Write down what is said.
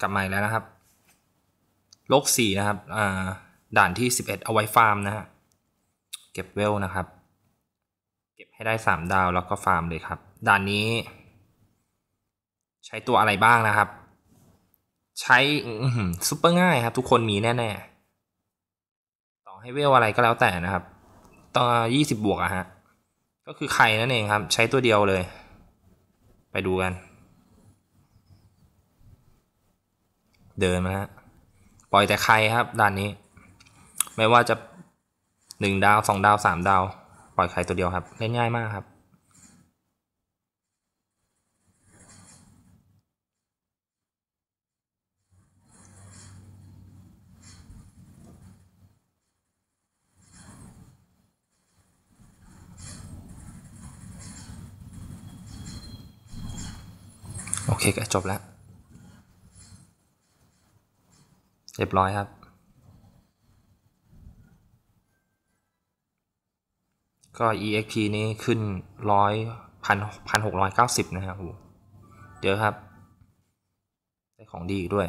กลับมาแล้วนะครับ โลกสี่นะครับด่านที่สิบเอ็ดเอาไว้ฟาร์มนะฮะ เก็บเวลนะครับ เก็บให้ได้สามดาวแล้วก็ฟาร์มเลยครับ ด่านนี้ ใช้ตัวอะไรบ้างนะครับ ใช้ซุปเปอร์ง่ายครับ ทุกคนมีแน่ ๆ ต่อให้เวลอะไรก็แล้วแต่นะครับต่อยี่สิบบวกอะฮะ ก็คือไข่นั่นเองครับ ใช้ตัวเดียวเลย ไปดูกัน เดินมาฮะปล่อยแต่ไข่ครับด่านนี้ ไม่ว่าจะหนึ่งดาวสองดาวสามดาว ปล่อยไข่ตัวเดียวครับเล่นง่ายมากครับโอเคก็จบแล้ว เรียบร้อยครับ ก็ EXP นี้ขึ้นร้อยพันพันหกร้อยเก้าสิบนะครับเยอะครับ ได้ของดีอีกด้วย